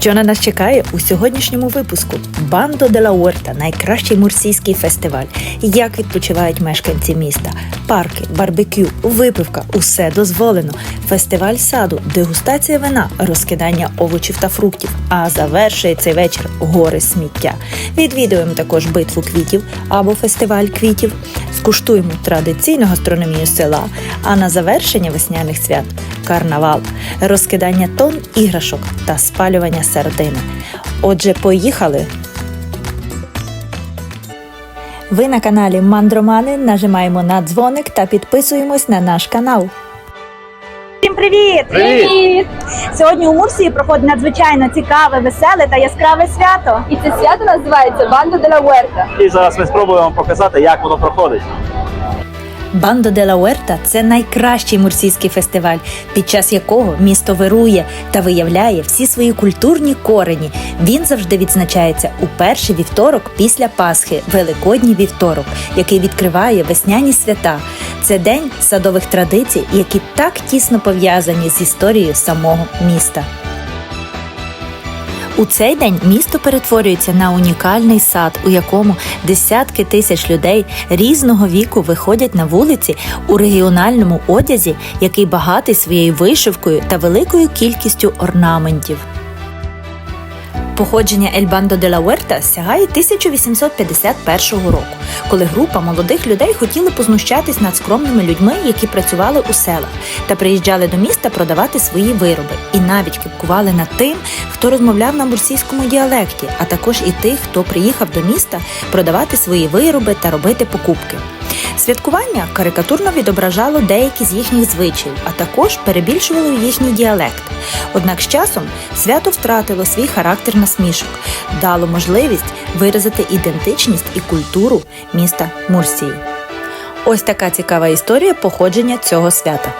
Що на нас чекає у сьогоднішньому випуску? Бандо де ла Уерта – найкращий мурсійський фестиваль. Як відпочивають мешканці міста? Парки, барбекю, випивка усе дозволено. Фестиваль саду, дегустація вина, розкидання овочів та фруктів. А завершує цей вечір гори сміття. Відвідуємо також битву квітів або фестиваль квітів. Скуштуємо традиційну гастрономію села. А на завершення весняних свят карнавал, розкидання тон іграшок та спалювання середини. Отже, поїхали. Ви на каналі Мандромани. Нажимаємо на дзвоник та підписуємось на наш канал. Всім привіт! Привіт! Сьогодні у Мурсії проходить надзвичайно цікаве, веселе та яскраве свято. І це свято називається Бандо де ла Уерта. І зараз ми спробуємо вам показати, як воно проходить. Бандо де ла Уерта – це найкращий мурсійський фестиваль, під час якого місто вирує та виявляє всі свої культурні корені. Він завжди відзначається у перший вівторок після Пасхи, Великодній вівторок, який відкриває весняні свята. Це день садових традицій, які так тісно пов'язані з історією самого міста. У цей день місто перетворюється на унікальний сад, у якому десятки тисяч людей різного віку виходять на вулиці у регіональному одязі, який багатий своєю вишивкою та великою кількістю орнаментів. Походження Ель Бандо де ла Уерта сягає 1851 року, коли група молодих людей хотіли познущатись над скромними людьми, які працювали у селах, та приїжджали до міста продавати свої вироби, і навіть кипкували над тим, хто розмовляв на мурсійському діалекті, а також і тих, хто приїхав до міста продавати свої вироби та робити покупки. Святкування карикатурно відображало деякі з їхніх звичаїв, а також перебільшувало їхній діалект. Однак з часом свято втратило свій характер насмішок, дало можливість виразити ідентичність і культуру міста Мурсії. Ось така цікава історія походження цього свята.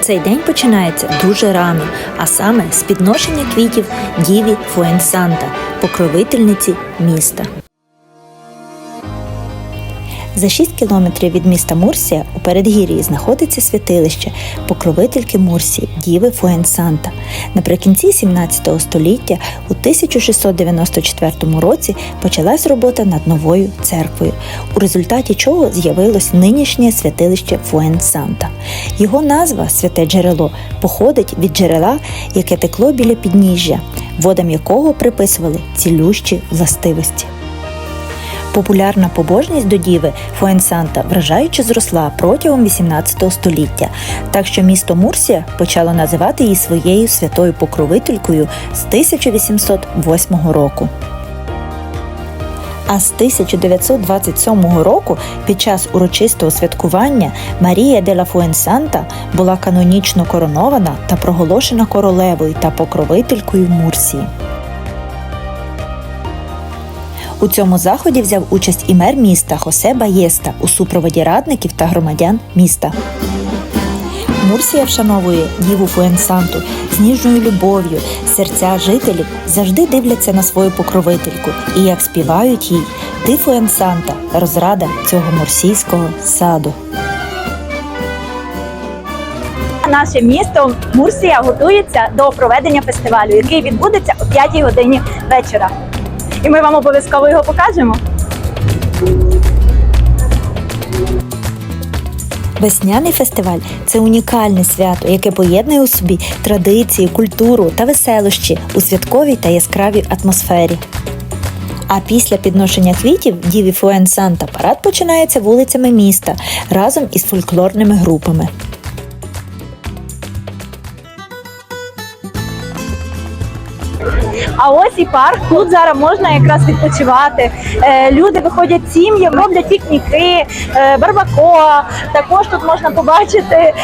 Цей день починається дуже рано, а саме з підношення квітів Діві Фуенсанта, покровительниці міста. За 6 кілометрів від міста Мурсія у передгір'ї знаходиться святилище покровительки Мурсії Діви Фуенсанта. Наприкінці 17 століття, у 1694 році, почалась робота над новою церквою, у результаті чого з'явилось нинішнє святилище Фуенсанта. Його назва Святе джерело походить від джерела, яке текло біля підніжжя, водам якого приписували цілющі властивості. Популярна побожність до діви Фуенсанта вражаюче зросла протягом 18 століття, так що місто Мурсія почало називати її своєю святою покровителькою з 1808 року. А з 1927 року під час урочистого святкування Марія де ла Фуенсанта була канонічно коронована та проголошена королевою та покровителькою Мурсії. У цьому заході взяв участь і мер міста Хосе Баєста у супроводі радників та громадян міста. Мурсія вшановує Діву Фуенсанту з ніжною любов'ю. Серця жителів завжди дивляться на свою покровительку і як співають їй Ти Фуенсанта, розрада цього мурсійського саду. Наше місто Мурсія готується до проведення фестивалю, який відбудеться о 5 годині вечора. І ми вам обов'язково його покажемо. Весняний фестиваль це унікальне свято, яке поєднує у собі традиції, культуру та веселощі у святковій та яскравій атмосфері. А після підношення квітів Діві Фуен Санта парад починається вулицями міста разом із фольклорними групами. А ось і парк. Тут зараз можна якраз відпочивати. Е, Люди виходять сім'ї, роблять пікніки, е, барбакоа. Також тут можна побачити е,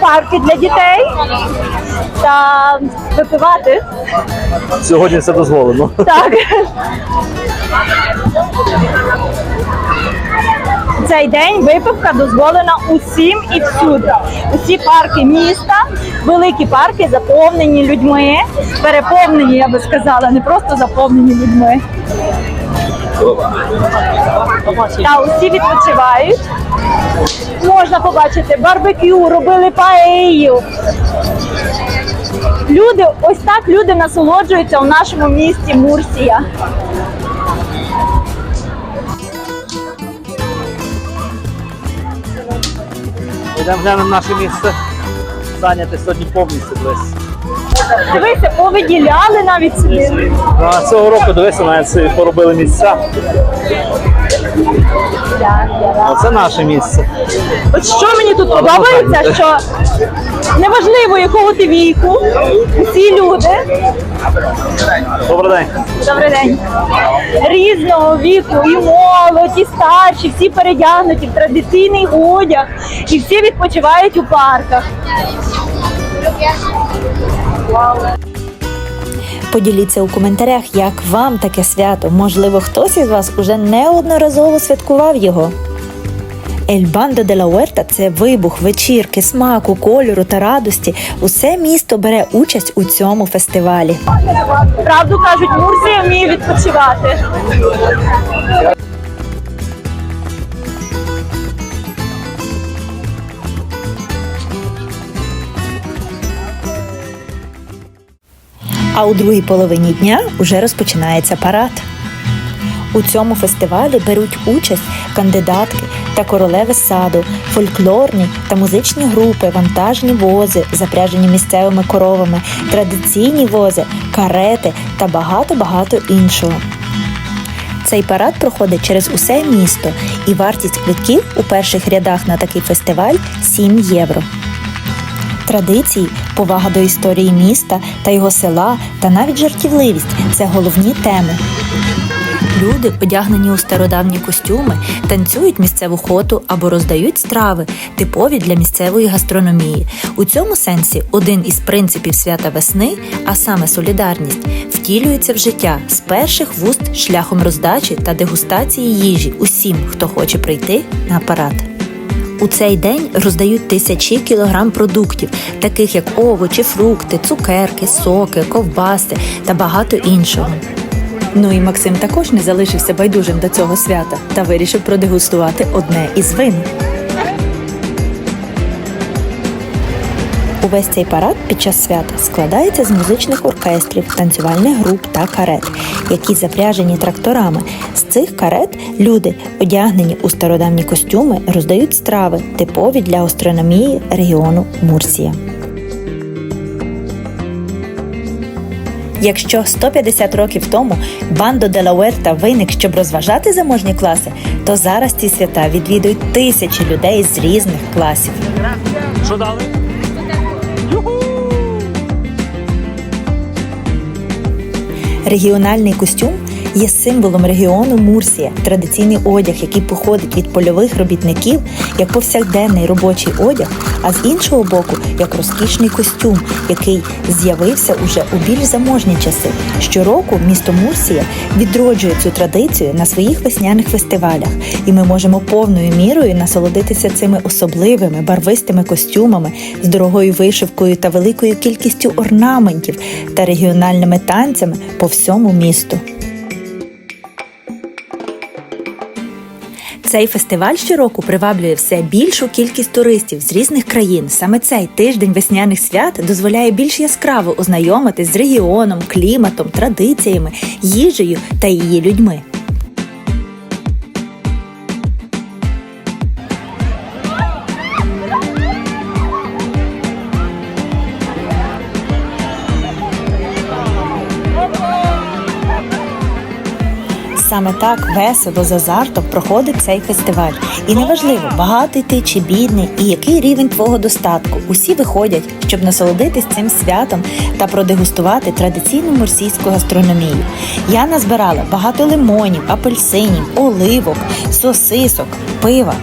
парки для дітей та випивати. Сьогодні все дозволено. Так. Цей день випивка дозволена усім і всюди. Усі парки міста, великі парки заповнені людьми, переповнені, я би сказала, не просто заповнені людьми. Та усі відпочивають. Можна побачити барбекю, робили паею. Люди, ось так люди насолоджуються у нашому місті Мурсія. Йдемо глянемо наше місце. Зайняте сьогодні повністю десь. Дивися, повиділяли навіть сюди. А цього року дивися, навіть поробили місця. Оце наше місце. От що мені тут подобається, що неважливо якого ти віку, усі люди, Добрий день. добрий день, різного віку, і молодь, і старші, всі передягнуті в традиційний одяг, і всі відпочивають у парках. Поділіться у коментарях, як вам таке свято. Можливо, хтось із вас уже неодноразово святкував його. Ель Бандо де ла Уерта – це вибух, вечірки, смаку, кольору та радості. Усе місто бере участь у цьому фестивалі. Правду кажуть, Мурсія вміє відпочивати. А у другій половині дня уже розпочинається парад. У цьому фестивалі беруть участь кандидатки та королеви саду, фольклорні та музичні групи, вантажні вози, запряжені місцевими коровами, традиційні вози, карети та багато-багато іншого. Цей парад проходить через усе місто, і вартість квитків у перших рядах на такий фестиваль 7 євро. Традиції, повага до історії міста та його села, та навіть жартівливість це головні теми. Люди, одягнені у стародавні костюми, танцюють місцеву хоту або роздають страви, типові для місцевої гастрономії. У цьому сенсі один із принципів свята весни, а саме солідарність, втілюється в життя з перших вуст шляхом роздачі та дегустації їжі усім, хто хоче прийти на парад. У цей день роздають тисячі кілограм продуктів, таких як овочі, фрукти, цукерки, соки, ковбаси та багато іншого. Ну і Максим також не залишився байдужим до цього свята та вирішив продегустувати одне із вин. Увесь цей парад під час свята складається з музичних оркестрів, танцювальних груп та карет, які запряжені тракторами. З цих карет люди, одягнені у стародавні костюми, роздають страви, типові для астрономії регіону Мурсія. Якщо 150 років тому бандо де ла Уерта виник, щоб розважати заможні класи, то зараз ці свята відвідують тисячі людей з різних класів. Що дали? Регіональний костюм є символом регіону Мурсія, традиційний одяг, який походить від польових робітників як повсякденний робочий одяг, а з іншого боку, як розкішний костюм, який з'явився уже у більш заможні часи. Щороку місто Мурсія відроджує цю традицію на своїх весняних фестивалях, і ми можемо повною мірою насолодитися цими особливими барвистими костюмами з дорогою вишивкою та великою кількістю орнаментів та регіональними танцями по всьому місту. Цей фестиваль щороку приваблює все більшу кількість туристів з різних країн. Саме цей тиждень весняних свят дозволяє більш яскраво ознайомитись з регіоном, кліматом, традиціями, їжею та її людьми. Саме так весело з азартом проходить цей фестиваль. І неважливо, багатий ти чи бідний, і який рівень твого достатку. Усі виходять, щоб насолодитись цим святом та продегустувати традиційну морсійську гастрономію. Я назбирала багато лимонів, апельсинів, оливок, сосисок, пива.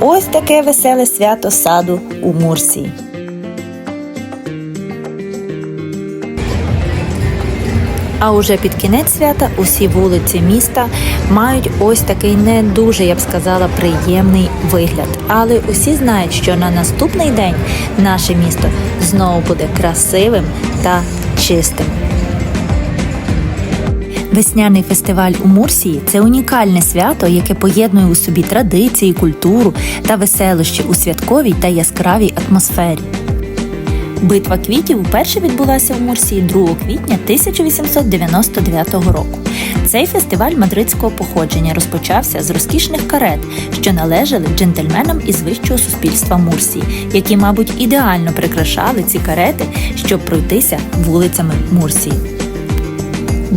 Ось таке веселе свято саду у Мурсії. А уже під кінець свята усі вулиці міста мають ось такий не дуже, я б сказала, приємний вигляд. Але усі знають, що на наступний день наше місто знову буде красивим та чистим. Весняний фестиваль у Мурсії це унікальне свято, яке поєднує у собі традиції, культуру та веселощі у святковій та яскравій атмосфері. Битва квітів вперше відбулася у Мурсії 2 квітня 1899 року. Цей фестиваль мадридського походження розпочався з розкішних карет, що належали джентльменам із вищого суспільства Мурсії, які, мабуть, ідеально прикрашали ці карети, щоб пройтися вулицями Мурсії.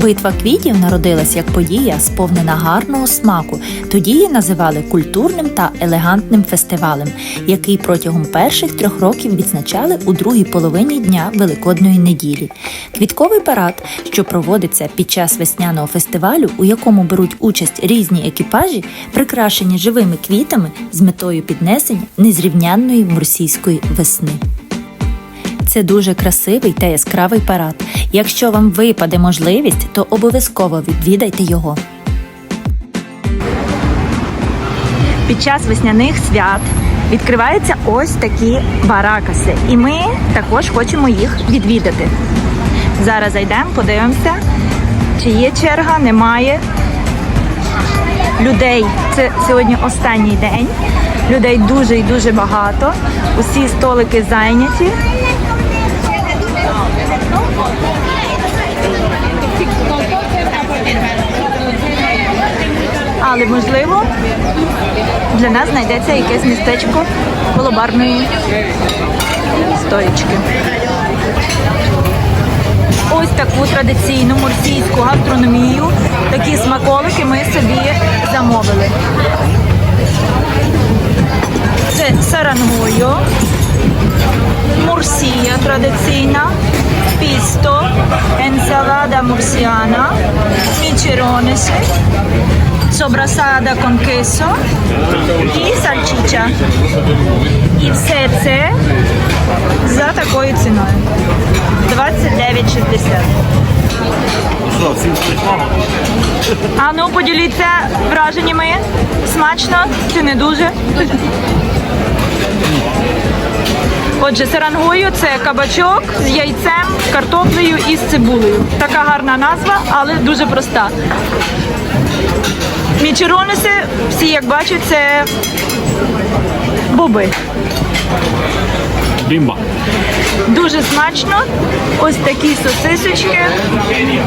Битва квітів народилась як подія, сповнена гарного смаку. Тоді її називали культурним та елегантним фестивалем, який протягом перших трьох років відзначали у другій половині дня Великодної неділі. Квітковий парад, що проводиться під час весняного фестивалю, у якому беруть участь різні екіпажі, прикрашені живими квітами з метою піднесення незрівнянної мурсійської весни. Це дуже красивий та яскравий парад. Якщо вам випаде можливість, то обов'язково відвідайте його. Під час весняних свят відкриваються ось такі баракаси, і ми також хочемо їх відвідати. Зараз зайдемо, подивимося, чи є черга, немає. Людей це сьогодні останній день. Людей дуже і дуже багато. Усі столики зайняті. Але можливо для нас знайдеться якесь містечко коло барної. Ось таку традиційну мурсійську гастрономію, такі смаколики ми собі замовили. Це сарангойо, мурсія традиційна, пісто, енсалада мурсіана, мічеронеси, sobrasada con queso і сальчича. І все це за такою ціною. 29,60. Що, всім смачного? А ну поділіться враженнями. Смачно чи не дуже? Отже, сарангою це кабачок з яйцем, картоплею і з цибулею. Така гарна назва, але дуже проста. Мічеронеси, всі як бачать, це боби. Бімба. Дуже смачно. Ось такі сосисочки.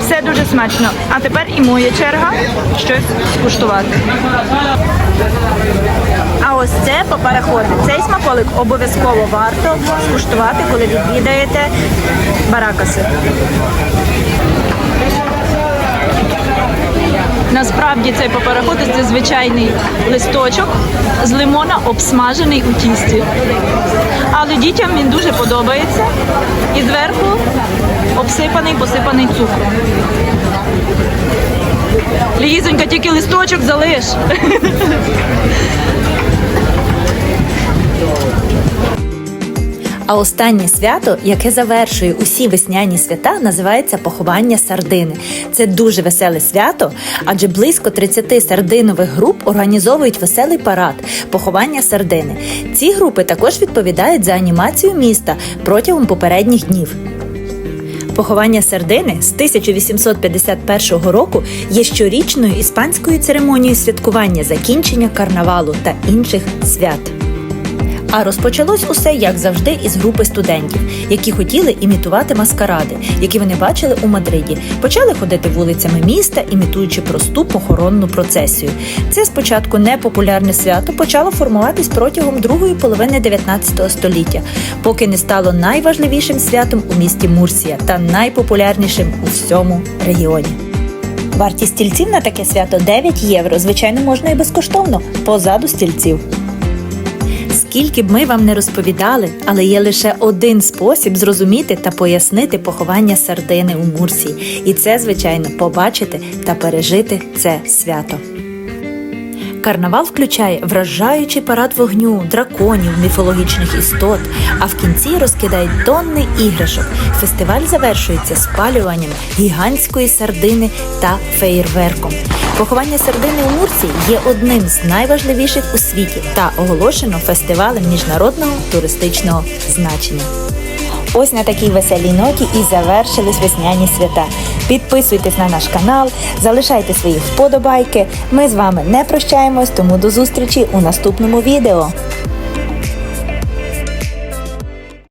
Все дуже смачно. А тепер і моя черга щось скуштувати. По переходу. Цей смаколик обов'язково варто скуштувати, коли відвідаєте баракаси. Насправді цей попереходець це звичайний листочок з лимона, обсмажений у тісті. Але дітям він дуже подобається. І зверху обсипаний, посипаний цукром. Лізонька, тільки листочок залиш. А останнє свято, яке завершує усі весняні свята, називається поховання сардини. Це дуже веселе свято, адже близько 30 сардинових груп організовують веселий парад поховання сардини. Ці групи також відповідають за анімацію міста протягом попередніх днів. Поховання сердини з 1851 року є щорічною іспанською церемонією святкування закінчення карнавалу та інших свят. А розпочалось усе як завжди із групи студентів, які хотіли імітувати маскаради, які вони бачили у Мадриді. Почали ходити вулицями міста, імітуючи просту похоронну процесію. Це спочатку непопулярне свято почало формуватись протягом другої половини 19 століття, поки не стало найважливішим святом у місті Мурсія та найпопулярнішим у всьому регіоні. Вартість стільців на таке свято 9 євро. Звичайно, можна і безкоштовно позаду стільців. Скільки б ми вам не розповідали, але є лише один спосіб зрозуміти та пояснити поховання сардини у Мурсії, і це, звичайно, побачити та пережити це свято. Карнавал включає вражаючий парад вогню, драконів, міфологічних істот, а в кінці розкидають тонни іграшок. Фестиваль завершується спалюванням гігантської сардини та феєрверком. Поховання сердини у Мурці є одним з найважливіших у світі та оголошено фестивалем міжнародного туристичного значення. Ось на такій веселій ноті і завершились весняні свята. Підписуйтесь на наш канал, залишайте свої вподобайки. Ми з вами не прощаємось, тому до зустрічі у наступному відео.